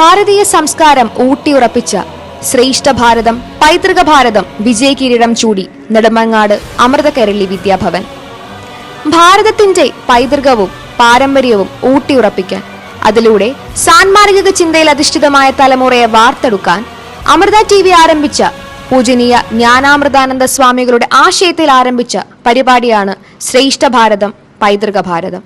ഭാരതീയ സംസ്കാരം ഊട്ടിയുറപ്പിച്ച ശ്രേഷ്ഠ ഭാരതം പൈതൃക ഭാരതം വിജയ കിരീടം ചൂടി നെടുമങ്ങാട് അമൃത കേരളി വിദ്യാഭവൻ. ഭാരതത്തിന്റെ പൈതൃകവും പാരമ്പര്യവും ഊട്ടിയുറപ്പിക്കാൻ അതിലൂടെ സാൻമാർഗിക ചിന്തയിൽ അധിഷ്ഠിതമായ തലമുറയെ വാർത്തെടുക്കാൻ അമൃത ടി വി ആരംഭിച്ച പൂജനീയ ജ്ഞാനാമൃതാനന്ദ സ്വാമികളുടെ ആശയത്തിൽ ആരംഭിച്ച പരിപാടിയാണ് ശ്രേഷ്ഠ ഭാരതം പൈതൃക ഭാരതം.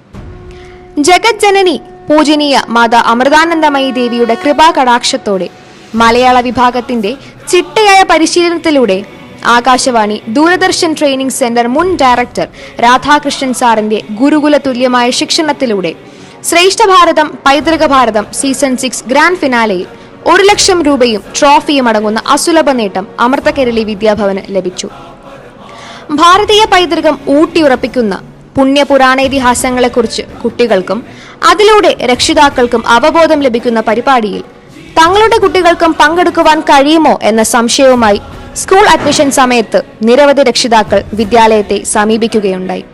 ജഗജ്ജനനി പൂജനീയ മാതാ അമൃതാനന്ദമയി ദേവിയുടെ കൃപാകടാക്ഷത്തോടെ മലയാള വിഭാഗത്തിന്റെ ചിട്ടയായ പരിശീലനത്തിലൂടെ ആകാശവാണി ദൂരദർശൻ ട്രെയിനിംഗ് സെന്റർ മുൻ ഡയറക്ടർ രാധാകൃഷ്ണൻ സാറിന്റെ ഗുരുകുല തുല്യമായ ശിക്ഷണത്തിലൂടെ Sreshta Bharatham Paithruka Bharatham season six grand ഫിനാലയിൽ ഒരു ലക്ഷം രൂപയും ട്രോഫിയും അടങ്ങുന്ന അസുലഭ നേട്ടം അമൃത കേരളി വിദ്യാഭവന് ലഭിച്ചു. ഭാരതീയ പൈതൃകം ഊട്ടിയുറപ്പിക്കുന്ന പുണ്യപുരാണേതിഹാസങ്ങളെക്കുറിച്ച് കുട്ടികൾക്കും അതിലൂടെ രക്ഷിതാക്കൾക്കും അവബോധം ലഭിക്കുന്ന പരിപാടിയിൽ തങ്ങളുടെ കുട്ടികൾക്കും പങ്കെടുക്കുവാൻ കഴിയുമോ എന്ന സംശയവുമായി സ്കൂൾ അഡ്മിഷൻ സമയത്ത് നിരവധി രക്ഷിതാക്കൾ വിദ്യാലയത്തെ സമീപിക്കുകയുണ്ടായി.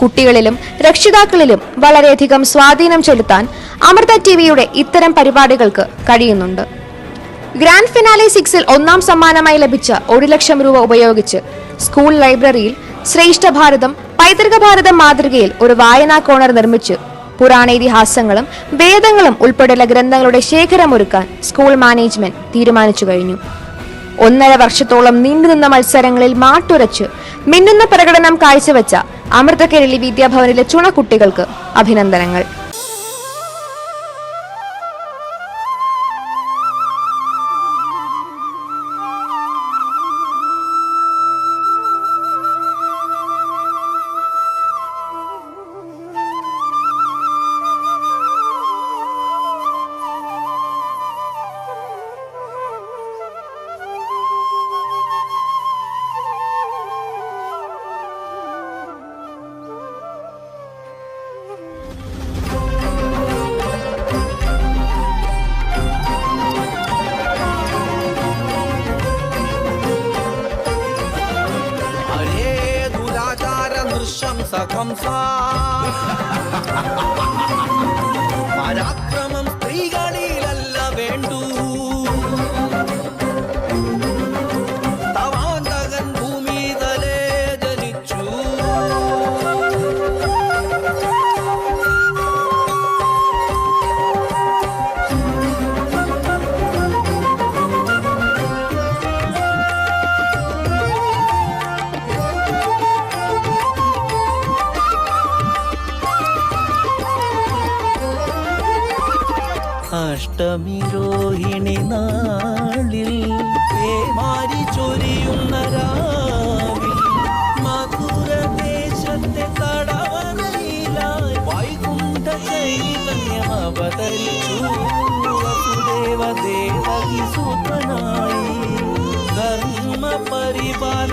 കുട്ടികളിലും രക്ഷിതാക്കളിലും വളരെയധികം സ്വാധീനം ചെലുത്താൻ അമൃത ടിവിയുടെ ഇത്തരം പരിപാടികൾക്ക് കഴിയുന്നുണ്ട്. ഗ്രാൻഡ് ഫിനാലെ സിക്സിൽ ഒന്നാം സമ്മാനമായി ലഭിച്ച ഒരു ലക്ഷം രൂപ ഉപയോഗിച്ച് സ്കൂൾ ലൈബ്രറിയിൽ ശ്രേഷ്ഠ ഭാരതം പൈതൃക ഭാരതം മാതൃകയിൽ ഒരു വായനാ കോണർ നിർമ്മിച്ച് പുരാണേതിഹാസങ്ങളും വേദങ്ങളും ഉൾപ്പെടെയുള്ള ഗ്രന്ഥങ്ങളുടെ ശേഖരമൊരുക്കാൻ സ്കൂൾ മാനേജ്മെന്റ് തീരുമാനിച്ചു കഴിഞ്ഞു. ഒന്നര വർഷത്തോളം നീണ്ടുനിന്ന മത്സരങ്ങളിൽ മാട്ടുരച്ച് മിന്നുന്ന പ്രകടനം കാഴ്ചവെച്ച അമൃതകേരളി വിദ്യാഭവനിലെ ചുണക്കുട്ടികൾക്ക് അഭിനന്ദനങ്ങൾ. അഷ്ടമി രോഹിണി നാളിൽ പേമാരി ചൊരിയുന്ന രാവിൽ മധുരദേശത്തെ തടവനയിലായി വൈകുണ്ഠ ചൈതന്യം അവതരിച്ചു. സുതനായി ധർമ്മ പരിപാല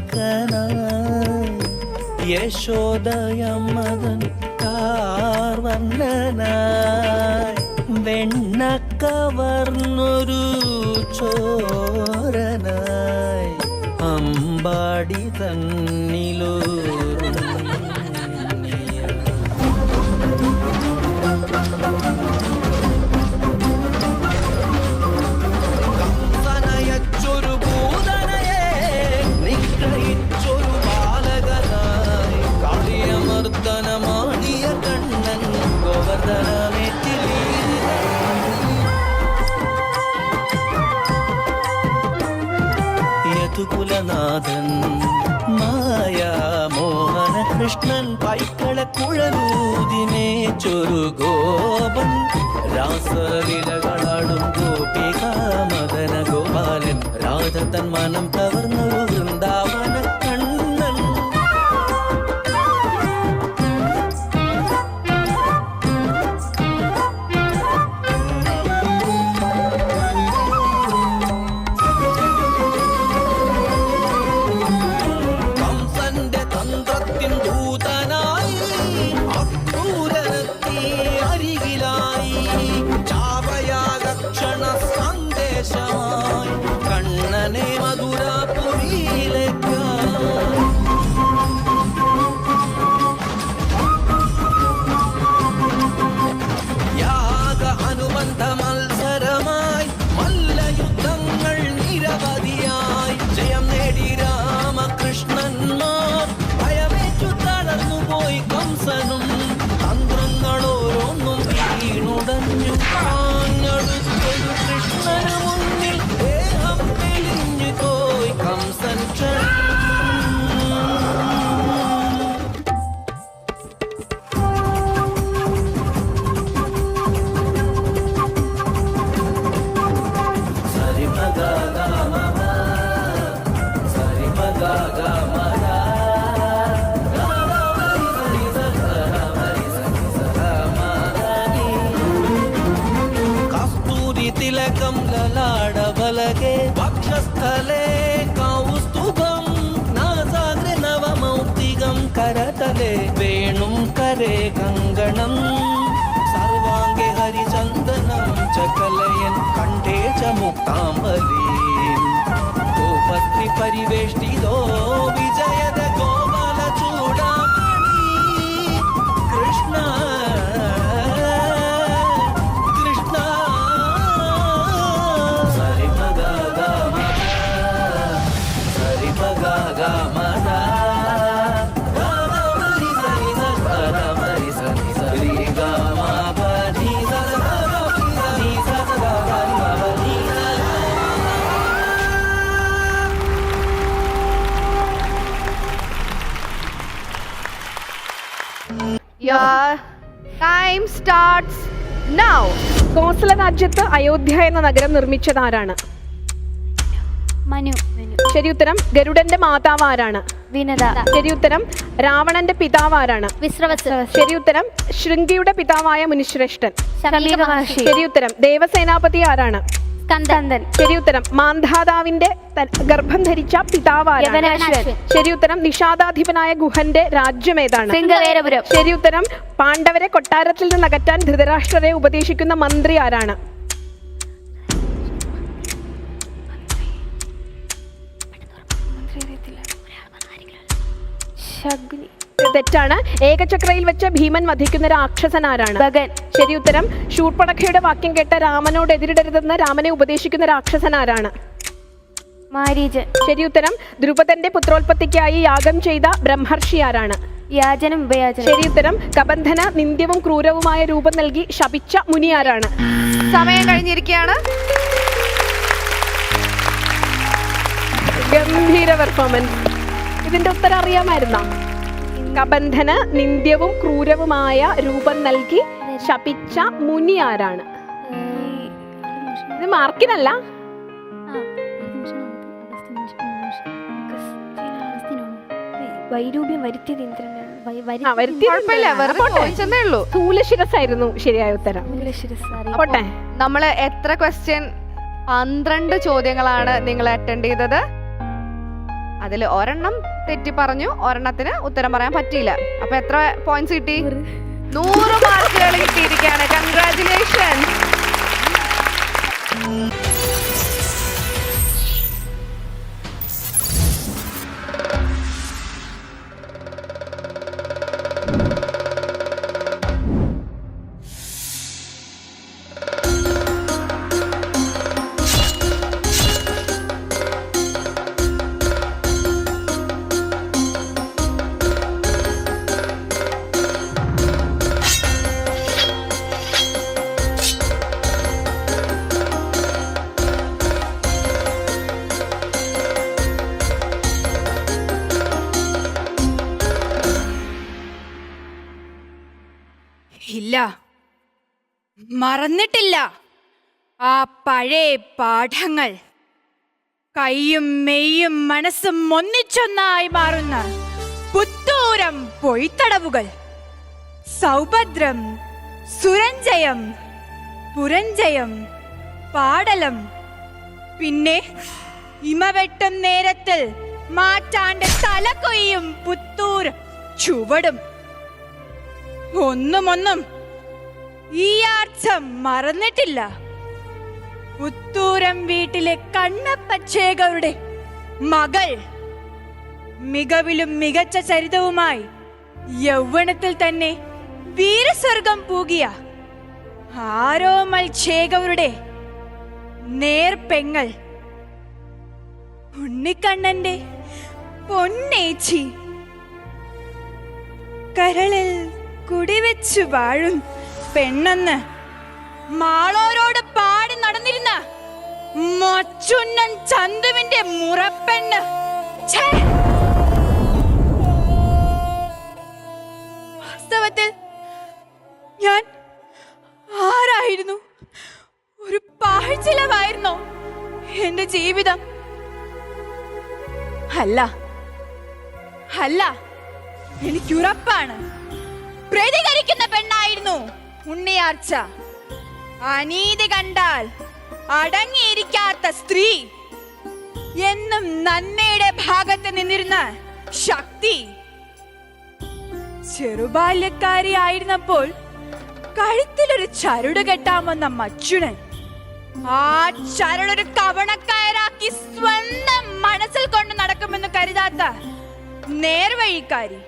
പൊന്മകനായി യശോദയമ്മതൻ കാർവർണനായി വെണ്ണ കവർന്നൊരു ചോരനായി അമ്പാടി തന്നിലൂറും ചൊരു ഗോപൻ ഗോപിക മദന ഗോപാലൻ. രാധ തൻ മനം കവർന്നൊരു కరే కంగణం. సర్వాంగే హరిచందనం చకలయన్ కంఠే చ ముక్తాంబలి గోపత్రి పరివేష్టితో విజయద time സ്റ്റാർട്ട്സ് നൗ കോസല രാജ്യത്ത് അയോധ്യ എന്ന നഗരം നിർമ്മിച്ചത് ആരാണ്? മനു മനു. ശരി ഉത്തരം ഗരുഡന്റെ മാതാവ് ആരാണ്? വിനത. ശരി ഉത്തരം രാവണന്റെ പിതാവ് ആരാണ്? വിശ്രവസ്. ശരി ഉത്തരം ശൃംഗിയുടെ പിതാവായ മുനിശ്രേഷ്ഠൻ. ശരി ഉത്തരം ദേവസേനാപതി ആരാണ്? സ്കന്ദൻ. ശരി ഉത്തരം. മാന്ധാതാവിന്റെ ഗർഭം ധരിച്ച പിതാവാണ് ശരി ഉത്തരം. നിഷാദാധിപനായ ഗുഹന്റെ രാജ്യം ഏതാണ്? സിംഗവേരപുരം ശരി ഉത്തരം. പാണ്ഡവരെ കൊട്ടാരത്തിൽ നിന്ന് അകറ്റാൻ ധൃതരാഷ്ട്രരെ ഉപദേശിക്കുന്ന മന്ത്രി ആരാണ്? തെറ്റാണ്. ഏകചക്രയിൽ വെച്ച് ഭീമൻ വധിക്കുന്ന രാക്ഷസൻ ആരാണ്? ഭഗൻ. ശരി ഉത്തരം ശൂർപ്പണഖയുടെ വാക്യം കേട്ട രാമനോട് എതിരിടരുതെന്ന് രാമനെ ഉപദേശിക്കുന്ന രാക്ഷസൻ ആരാണ്? മാരീജ് ശരി ഉത്തരം ദ്രുപദന്റെ പുത്രോത്പത്തിക്കായി യാഗം ചെയ്ത ബ്രഹ്മർഷി ആരാണ്? യാചനം ഉപയാചനം. ശരി ഉത്തരം കബന്ധന നിന്ദ്യവും ക്രൂരവുമായ രൂപം നൽകി ശപിച്ച മുനി ആരാണ്? സമയം കഴിഞ്ഞിരിക്കുകയാണ്. ഗംഭീര പെർഫോമൻസ് ഇതിന്റെ ഉത്തരം അറിയാമായിരുന്നോ? കബന്ധന നിന്ദ്യവും ക്രൂരവുമായ രൂപം നൽകി ശപിച്ച മുനി ആരാണ്? ഇത് മാർക്കിനല്ല. വൈരൂപ്യം വരുത്തിയത് ഇന്ദ്രനാണ്. വൈ- വരി- ആ, വരുത്തിയത് കുഴപ്പമില്ല. ഇന്ദ്രനാണ്. വെറുതെ പോട്ടെ. ചോദിച്ചെന്നേ ഉള്ളൂ. സ്ഥൂലശിരസായിരുന്നു ശരിയായ ഉത്തരം. പോട്ടെ. നമ്മൾ എത്ര ക്വസ്റ്റ്യൻ പന്ത്രണ്ട് ചോദ്യങ്ങളാണ് നിങ്ങൾ അറ്റൻഡ് ചെയ്തത്. അതിൽ ഒരെണ്ണം തെറ്റി പറഞ്ഞു ഒരെണ്ണത്തിന് ഉത്തരം പറയാൻ പറ്റിയില്ല. അപ്പൊ എത്ര പോയിന്റ്സ് കിട്ടി? നൂറ്. മാർക്കുകൾ കിട്ടിയിരിക്കുകയാണ്. കൺഗ്രാറ്റുലേഷൻ മറന്നിട്ടില്ല ആ പഴയ പാഠങ്ങൾ കൈയും മെയ്യും മനസ്സും ഒന്നിച്ചൊന്നായി മാറുന്ന പുത്തൂരം പൊയ്ത്തടവുകൾ. സൗഭദ്രം സുരഞ്ജയം പുരഞ്ജയം പാടലം. പിന്നെ ഇമവെട്ടും നേരത്തിൽ മാറ്റാണ്ട് തല കൊയ്യും പുത്തൂർ ചുവടും. ഒന്നും ഒന്നും ഈ ആഴ്ച മറന്നിട്ടില്ല. പുത്തൂരം വീട്ടിലെ കണ്ണപ്പച്ചേകരുടെ മകൾ മികവിലും മികച്ച ചരിതവുമായി യൗവനത്തിൽ തന്നെ വീരസ്വർഗം പൂകിയ ആരോമൽ ചേകവരുടെ നേർപ്പെങ്ങൾ. ഉണ്ണിക്കണ്ണന്റെ പൊന്നേച്ചി കരളിൽ കുടിവെച്ചു വാഴും പെണ്ണെന്ന്. മാളോരോട് പാടി നടന്നിരുന്ന മൊച്ചുണ്ണൻ ചന്തുവിന്റെ മുറപ്പെണ്ണ്! വാസ്തവത്തിൽ ഞാൻ ആരായിരുന്നു? ഒരു പാഴ്ചിലവായിരുന്നോ എന്റെ ജീവിതം? അല്ല. അല്ല. എനിക്കുറപ്പാണ്. പ്രതികരിക്കുന്ന പെണ്ണായിരുന്നു. ഉണ്ണിയാർച്ച. അനീതി കണ്ടാൽ അടങ്ങിയിരിക്കാത്ത സ്ത്രീ എന്നും നന്മയുടെ ഭാഗത്ത് നിന്നിരുന്ന ശക്തി. ചെറുബാല്യക്കാരി ആയിരുന്നപ്പോൾ കഴുത്തിലൊരു ചരുട് കെട്ടാമെന്ന മച്ചുണൻ ആ ചരടൊരു കവണക്കാരാക്കി സ്വന്തം മനസ്സിൽ കൊണ്ട് നടക്കുമെന്ന് കരുതാത്ത നേർവഴിക്കാരി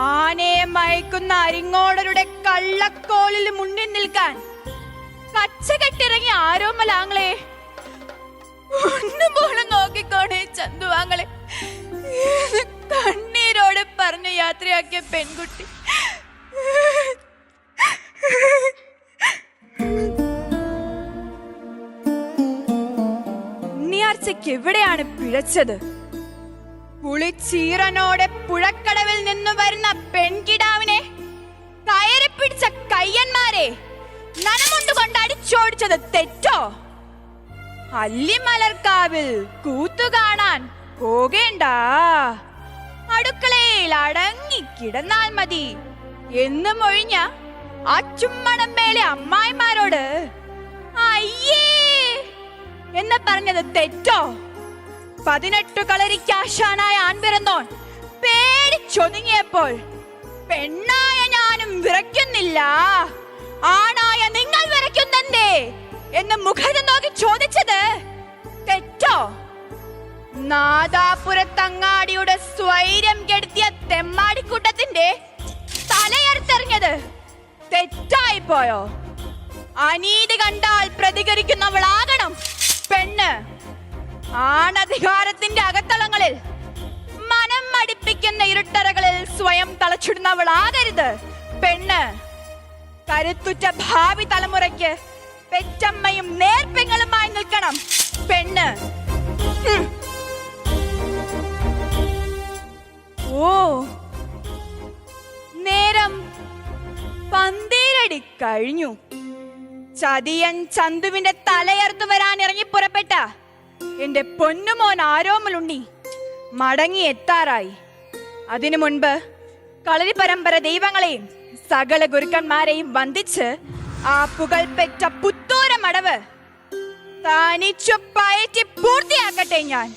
ആനയെ മയക്കുന്ന അരിങ്ങോടരുടെ കള്ളക്കോലിൽ മുന്നിൽ നിൽക്കാൻ കച്ചകെട്ടിറങ്ങി ആരോമലാങ്ങളെ ഒന്നും പോലും നോക്കിക്കോണേ ചന്തുവാങ്ങളെ. കണ്ണീരോടെ പറഞ്ഞു യാത്രയാക്കിയ പെൺകുട്ടി. ഉണ്ണിയാർച്ചയ്ക്ക് എവിടെയാണ് പിഴച്ചത്? പുളിച്ചീറനോടെ പുഴക്കടവിൽ നിന്ന് വരുന്ന പെൺകിടാവിനെ കയറി പിടിച്ച കയ്യന്മാരെ നനമുണ്ടുകൊണ്ട് അടിച്ചോടിച്ചത് തെറ്റോ? അല്ലിമലർക്കാവിൽ കൂത്തു കാണാൻ പോകേണ്ട. അടുക്കളയിൽ അടങ്ങി കിടന്നാൽ മതി എന്ന് മൊഴിഞ്ഞ ആ ചുമ്മണം മേലെ അമ്മായിമാരോട് അയ്യേ എന്ന് പറഞ്ഞത് തെറ്റോ? പതിനെട്ടു കളരിക്കാശാനായ ആൺപിറന്നോൻ പേടിച്ചൊതുങ്ങിയപ്പോൾ പെണ്ണായ ഞാനും വിറയ്ക്കുന്നില്ല. ആണായ നിങ്ങൾ വിറയ്ക്കുന്നെന്തേ എന്ന് മുഖത്ത് നോക്കി ചോദിച്ചത് തെറ്റോ? നാദാപുരത്തങ്ങാടിയുടെ സ്വൈര്യം കെടുത്തിയ തെമ്മാടിക്കൂട്ടത്തിന്റെ തലയർത്തെറിഞ്ഞത് തെറ്റായി പോയോ? അനീതി കണ്ടാൽ പ്രതികരിക്കുന്നവളാകണം പെണ്ണ്. ആണധികാരത്തിന്റെ അകത്തളങ്ങളിൽ മനം മടിപ്പിക്കുന്ന ഇരുട്ടറകളിൽ സ്വയം തളച്ചിടുന്നവളാകരുത്. പെണ്ണ് കരുത്തുറ്റ ഭാവി തലമുറയ്ക്ക് പെറ്റമ്മയും നേർപ്പെങ്ങളുമായി നിൽക്കണം. പെണ്ണ്. ഓ. നേരം പന്തേരടി കഴിഞ്ഞു. ചതിയൻ ചന്തുവിന്റെ തലയർത്തു വരാൻ ഇറങ്ങി പുറപ്പെട്ട എന്റെ പൊന്നുമോൻ ആരോമലുണ്ണി മടങ്ങി എത്താറായി. അതിനു മുൻപ് കളരി പരമ്പര ദൈവങ്ങളെയും സകല ഗുരുക്കന്മാരെയും വന്ദിച്ച് ആ പുകൾപ്പെട്ട പുത്തൂര മടവ് തനിച്ചു പയറ്റി പൂർത്തിയാക്കട്ടെ ഞാൻ.